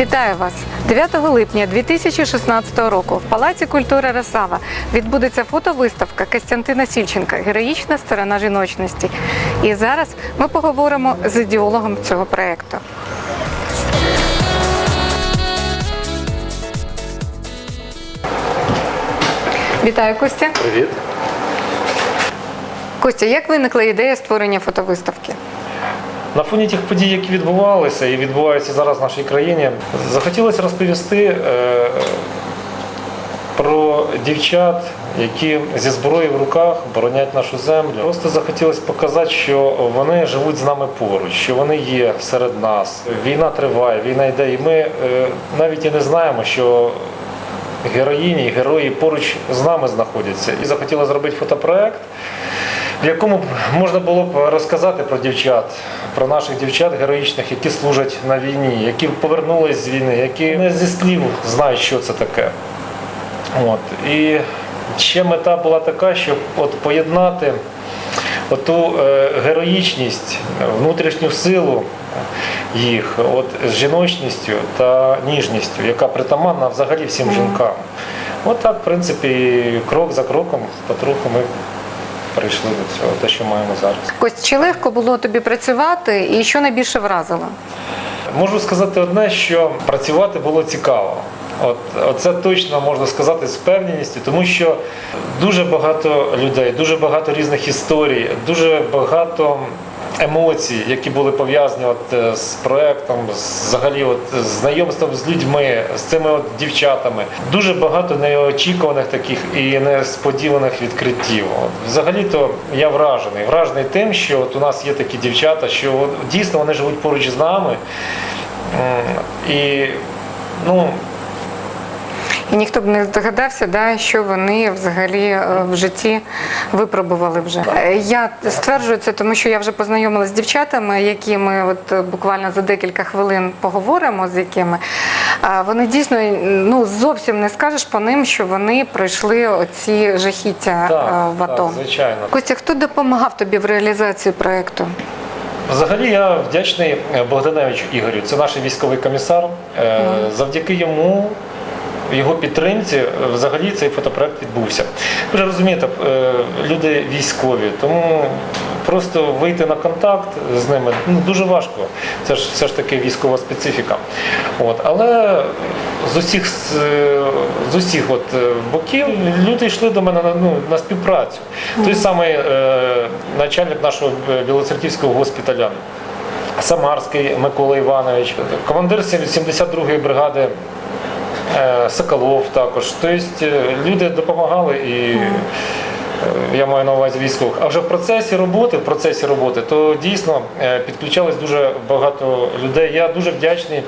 Вітаю вас! 9 липня 2016 року в Палаці культури Росава відбудеться фотовиставка Костянтина Сільченка Героїчна сторона жіночності. І зараз ми поговоримо з ідеологом цього проєкту. Вітаю, Костя. Привіт. Костя, як виникла ідея створення фотовиставки? На фоні тих подій, які відбувалися і відбуваються зараз в нашій країні, захотілося розповісти е, про дівчат, які зі зброєю в руках боронять нашу землю. Просто захотілося показати, що вони живуть з нами поруч, що вони є серед нас. Війна триває, війна йде, і ми е, навіть і не знаємо, що героїні і герої поруч з нами знаходяться. І захотіла зробити фотопроект, в якому можна було б розказати про дівчат, про наших дівчат героїчних, які служать на війні, які повернулись з війни, які не зі слів знають, що це таке. От. І ще мета була така, щоб от поєднати оту е, героїчність, внутрішню силу їх от, з жіночністю та ніжністю, яка притаманна взагалі всім жінкам. От так, в принципі, крок за кроком, потроху ми прийшли до цього, те, що маємо зараз. Кость, чи легко було тобі працювати і що найбільше вразило? Можу сказати одне, що працювати було цікаво. От це точно можна сказати з впевненістю, тому що дуже багато людей, дуже багато різних історій, дуже багато емоцій, які були пов'язані от е, з проектом, взагалі, от з знайомством з людьми, з цими от дівчатами. Дуже багато неочікуваних таких і несподіваних відкриттів. Взагалі-то я вражений. Вражений тим, що от у нас є такі дівчата, що от, дійсно вони живуть поруч з нами. І ну, І ніхто б не здогадався, да, що вони взагалі е, в житті випробували вже. Е, Я стверджую це, тому що я вже познайомилася з дівчатами, які ми от е, буквально за декілька хвилин поговоримо, з якими вони дійсно ну зовсім не скажеш по ним, що вони пройшли оці жахіття так, в АТО. так, звичайно. Костя, хто допомагав тобі в реалізації проекту? Взагалі я вдячний Богданевичу Ігорю. Це наш військовий комісар. Завдяки йому. Його підтримці е, взагалі цей фотопроект відбувся. Ви ж розумієте, е, люди військові, тому просто вийти на контакт з ними ну, дуже важко. Це ж все ж таки військова специфіка. От. Але з усіх, з, е, усіх от боків люди йшли до мене на, ну, на співпрацю. Той самий е, начальник нашого Білоцерківського госпіталя. Самарський Микола Іванович, командир 72-ї бригади Соколов також. Тобто е, люди допомагали і е, я маю на увазі військових. А вже в процесі роботи, в процесі роботи, то дійсно е, підключалось дуже багато людей. Я дуже вдячний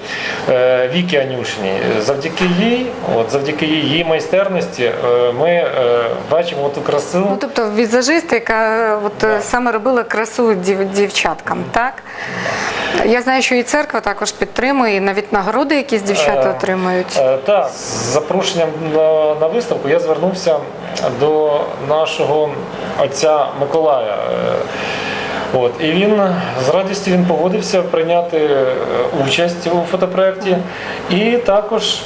е, Вікі Анюшині. Завдяки їй, от завдяки її майстерності, е, ми е, бачимо ту красу. Ну, тобто візажист, яка от, е, саме робила красу дів, дівчаткам, так? Я знаю, що і церква також підтримує, і навіть нагороди якісь дівчата Е, отримують. Е, Так, з запрошенням на, на виставку я звернувся до нашого отця Миколая. Е, От, і він з радістю він погодився прийняти е, участь у фотопроєкті. І також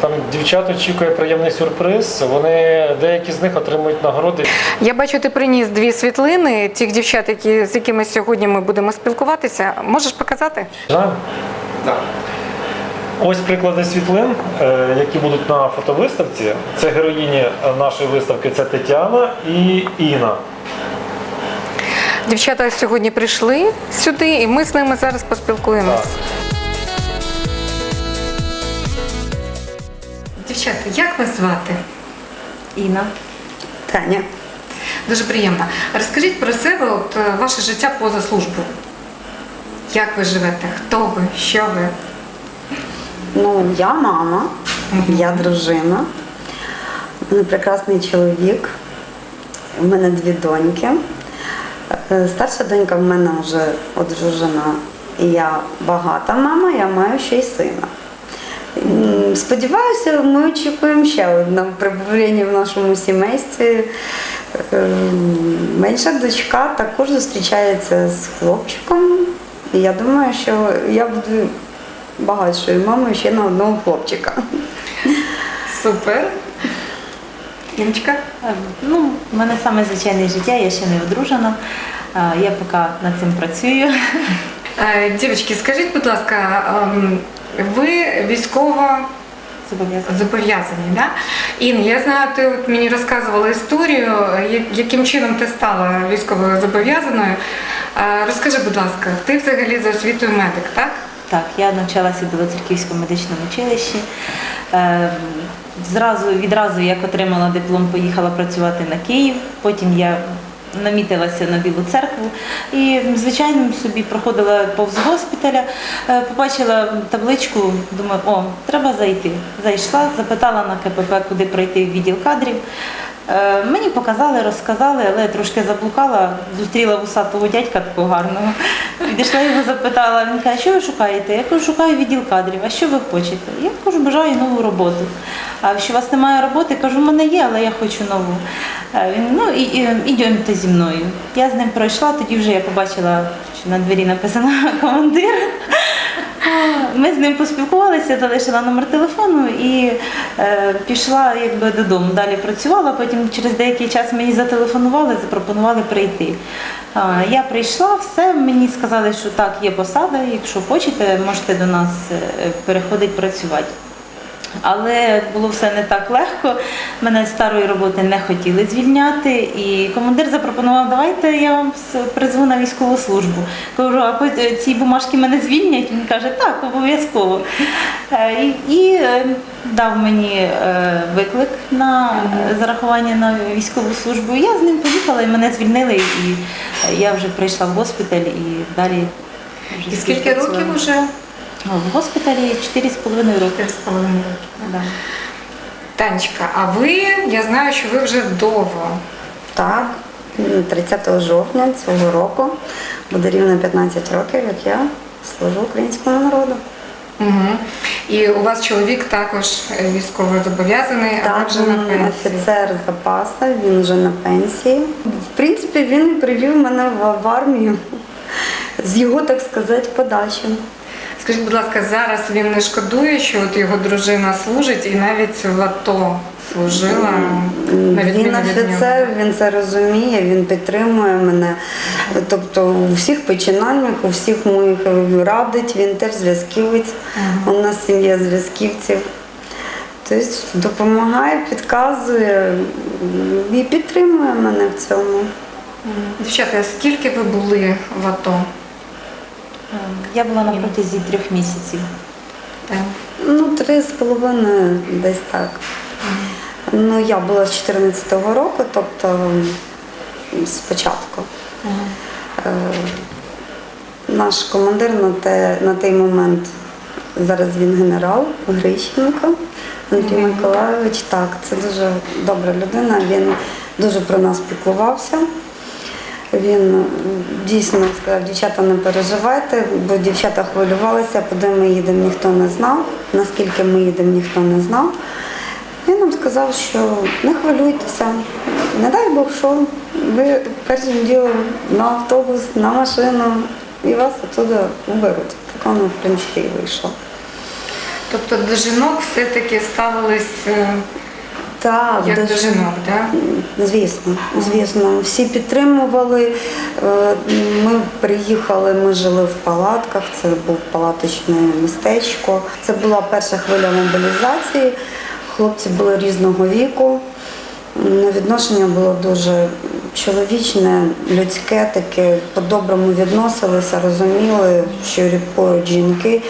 там дівчат очікує приємний сюрприз. Вони деякі з них отримують нагороди. Я бачу, ти приніс дві світлини тих дівчат, які, з якими сьогодні ми будемо спілкуватися. Можеш показати? Знаємо? Ось приклади світлин, е, які будуть на фотовиставці. Це героїні нашої виставки, це Тетяна і Інна. Дівчата сьогодні прийшли сюди, і ми з ними зараз поспілкуємось. Так. Дівчата, як вас звати? Інна. Таня. Дуже приємно. Розкажіть про себе, от е, ваше життя поза службою. Як ви живете? Хто ви? Що ви? Ну, я мама, я дружина, мене прекрасний чоловік, у мене дві доньки. Е, Старша донька в мене вже одружена, і я багата мама, я маю ще й сина. Сподіваюся, ми очікуємо ще одне прибавлення в нашому сімействі. Е, Менша дочка також зустрічається з хлопчиком. І я думаю, що я буду багатшою мамою ще на одного хлопчика. Супер. Іночка? Е, Ну, в мене саме звичайне життя, я ще не одружена. Е, Я поки над цим працюю. Е, Дівчатки, скажіть, будь ласка, ем, ви військова Зобов'язана. зобов'язані, да? Ін, я знаю, ти от мені розказувала історію, яким чином ти стала військовою зобов'язаною. Розкажи, будь ласка, ти взагалі за освітою медик, так? Так, я навчалася в Білоцерківському медичному училищі. Е, Зразу, відразу, як отримала диплом, поїхала працювати на Київ. Потім я намітилася на Білу церкву і звичайно собі проходила повз госпіталя, е, побачила табличку, думаю, о, треба зайти. Зайшла, запитала на КПП, куди пройти відділ кадрів. Е, Мені показали, розказали, але я трошки заблукала, зустріла вусатого дядька такого гарного. Підійшла його, запитала. Він каже, що ви шукаєте? Я кажу, шукаю відділ кадрів. А що ви хочете? Я кажу, бажаю нову роботу. А що у вас немає роботи? Кажу, в мене є, але я хочу нову. Е, Він ну і, ідемте зі мною. Я з ним пройшла, тоді вже я побачила, що на двері написано командир. Ми з ним поспілкувалися, залишила номер телефону і е, пішла якби додому. Далі працювала. Потім через деякий час мені зателефонували, запропонували прийти. Е, я прийшла, все мені сказали, що так, є посада. Якщо хочете, можете до нас е, переходити працювати. Але було все не так легко. Мене з старої роботи не хотіли звільняти, і командир запропонував, давайте я вам призву на військову службу. Кажу, а ці бумажки мене звільнять? Він каже, так, обов'язково. Е, І, е, дав мені е, виклик на зарахування на військову службу. Я з ним поїхала, і мене звільнили, і я вже прийшла в госпіталь і далі. вже І скільки років вже? В госпіталі 4,5 роки. 4,5 роки. Да. Танечка, а ви, я знаю, що ви вже довго. Так, 30 жовтня цього року буде рівно 15 років, як я служу українському народу. Угу. І у вас чоловік також е, військово зобов'язаний, Так, вже на пенсії. офіцер запасу, він вже на пенсії. В принципі, він привів мене в, в армію з його, так сказати, подачі. Скажіть, будь ласка, зараз він не шкодує, що от його дружина служить і навіть в АТО служила на Він від офіцер, нього. він це розуміє, він підтримує мене. Тобто у всіх починаннях, у всіх моїх радить, він теж зв'язківець. У нас сім'я зв'язківців. Тобто допомагає, підказує і підтримує мене в цьому. Дівчата, скільки ви були в АТО? Я була на протязі трьох місяців. Так. Ну, три з половиною десь так. Ну, я була з 14-го року, тобто спочатку. Е, Наш командир на, те, на той момент, зараз він генерал Грищенко Андрій Миколайович. Так, це дуже добра людина. Він дуже про нас піклувався. Він дійсно сказав, дівчата не переживайте, бо дівчата хвилювалися, куди ми їдемо, ніхто не знав. Наскільки ми їдемо, ніхто не знав. Він нам сказав, що не хвилюйтеся, не дай Бог, що ви першим ділом на автобус, на машину і вас оттуда уберуть. Так воно, в принципі, і вийшло. Тобто до жінок все-таки ставились е, Так, як до жінок, так? Звісно, звісно, всі підтримували. Е, Ми приїхали, ми жили в палатках, це був палаточне містечко. Це була перша хвиля мобілізації. Хлопці були різного віку. Відношення було дуже чоловічне, людське, таке по-доброму відносилися, розуміли, що поруч жінки.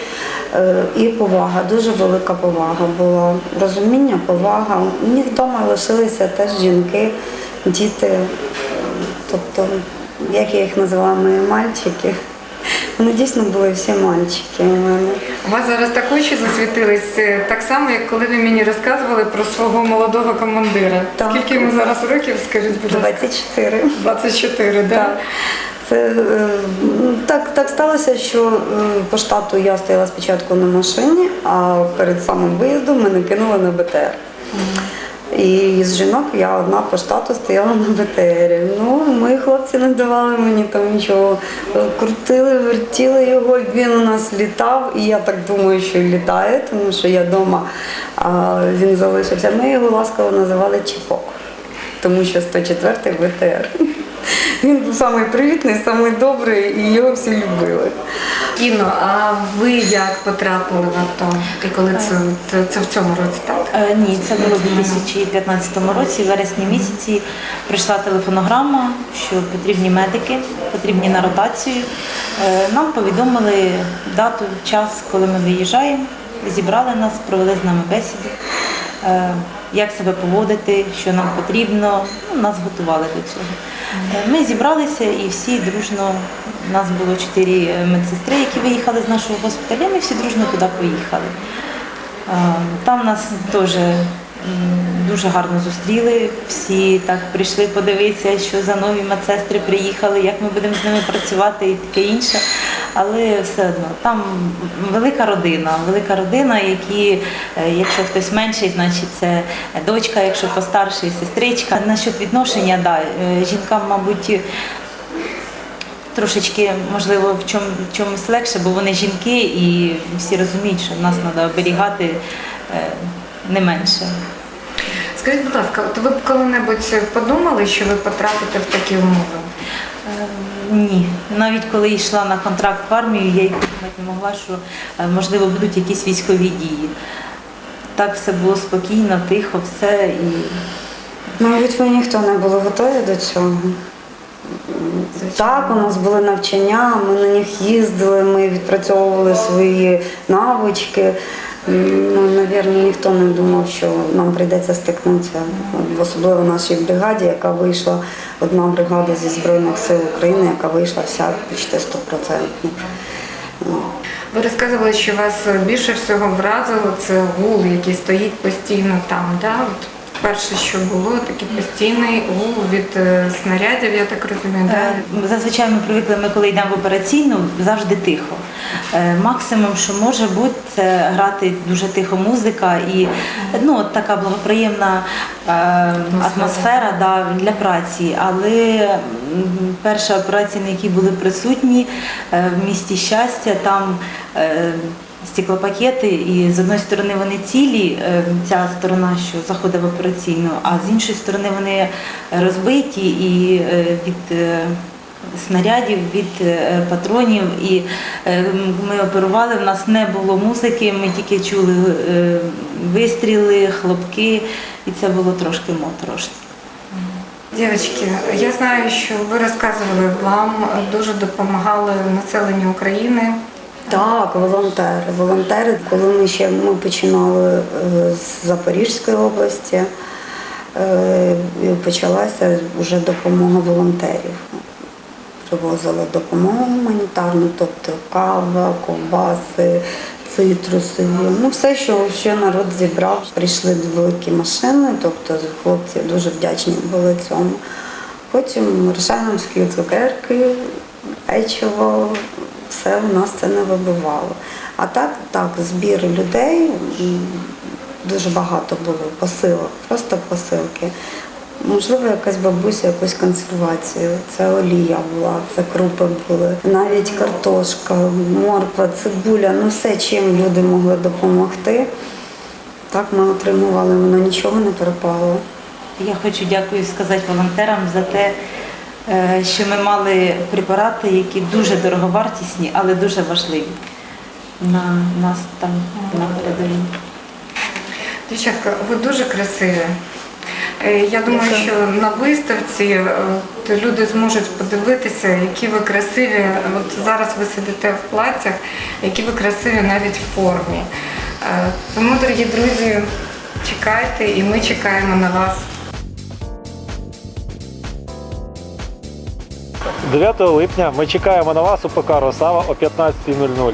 Е, І повага, дуже велика повага була. Розуміння, повага. У них вдома лишилися теж жінки, діти. Тобто, як я їх називала, мої мальчики. Вони дійсно були всі мальчики у мене. У вас зараз так очі засвітились, е, так само, як коли ви мені розказували про свого молодого командира. Так. Скільки йому зараз років, скажіть, будь ласка? 24. 24, так? Так. Це е, ну, так, так сталося, що е, по штату я стояла спочатку на машині, а перед самим виїздом мене кинули на БТР. І з жінок я одна по штату стояла на БТРі. Ну, мої хлопці не давали мені там нічого. Крутили, вертіли його, він у нас літав, і я так думаю, що літає, тому що я вдома, а він залишився. Ми його ласково називали Чіпок, тому що 104-й БТР. Він був самий привітний, самий добрий, і його всі любили. Інно, а ви як потрапили в АТО? І коли це, це, це в цьому році, так? Е, Ні, це було в 2015 році, в вересні місяці прийшла телефонограма, що потрібні медики, потрібні на ротацію. Е, Нам повідомили дату, час, коли ми виїжджаємо, зібрали нас, провели з нами бесіду, е, як себе поводити, що нам потрібно. Ну, Нас готували до цього. Е, Ми зібралися і всі дружно, у нас було чотири е, медсестри, які виїхали з нашого госпіталю, ми всі дружно туди поїхали. Е, Там нас теж дуже гарно зустріли. Всі так прийшли подивитися, що за нові медсестри приїхали, як ми будемо з ними працювати і таке інше. Але все одно там велика родина, велика родина, які, е, якщо хтось менший, значить це дочка, якщо постарший, сестричка. Насчет відношення, да, е, жінкам, мабуть, трошечки, можливо, в чому, в чомусь легше, бо вони жінки і всі розуміють, що нас треба оберігати е, не менше. Скажіть, будь ласка, от ви б коли-небудь подумали, що ви потрапите в такі умови? Ні, навіть коли йшла на контракт в армію, я й подумати не могла, що е, можливо будуть якісь військові дії. Так все було спокійно, тихо, все і Мабуть, ми ніхто не були готові до цього. Так, у нас були навчання, ми на них їздили, ми відпрацьовували свої навички. Ну, навірно, ніхто не думав, що нам прийдеться стикнутися, особливо нашій бригаді, яка вийшла, одна бригада зі Збройних сил України, яка вийшла вся почти стопроцентно. Ну, Ви розказували, що вас більше всього вразило це гул, який стоїть постійно там. Да? Перше, що було, такий постійний гул від е, снарядів, я так розумію. Да? Е, Зазвичай ми привикли, ми коли йдемо в операційну, завжди тихо. Е, Максимум, що може бути, це грати дуже тихо музика і ну, от така благоприємна атмосфера да, для праці. Але м, перша операція, на якій були присутні в місті щастя, там стеклопакети, і з одної сторони вони цілі, е, ця сторона, що заходить в операційну, а з іншої сторони вони розбиті і е, від е, снарядів, від патронів. І ми оперували, в нас не було музики, ми тільки чули вистріли, хлопки, і це було трошки моторошно. Дівчатки, я знаю, що ви розказували, вам дуже допомагали населенню України. Так, волонтери. Волонтери, коли ми ще ми починали е, з Запорізької області, е, почалася вже допомога волонтерів. Привозили допомогу гуманітарну, тобто кава, ковбаси, цитрусові. Ну, все, що, що народ зібрав. Прийшли великі машини, тобто хлопці дуже вдячні були цьому. Потім Ршановські цукерки, печиво, все у нас це не вибивало. А так, так, збір людей дуже багато було посилок, просто посилки. Можливо, якась бабуся, якусь консервацію. Це олія була, це крупи були, навіть картошка, морква, цибуля, ну все, чим люди могли допомогти. Так ми отримували, воно нічого не перепало. Я хочу дякую сказати волонтерам за те, що ми мали препарати, які дуже дороговартісні, але дуже важливі на нас там на передовій. Дівчатка, ви дуже красиві. Е, Я думаю, що на виставці е, люди зможуть подивитися, які ви красиві. От зараз ви сидите в платтях, які ви красиві навіть в формі. Е, Тому, дорогі друзі, чекайте і ми чекаємо на вас. 9 липня ми чекаємо на вас у ПК Росава о 15.00.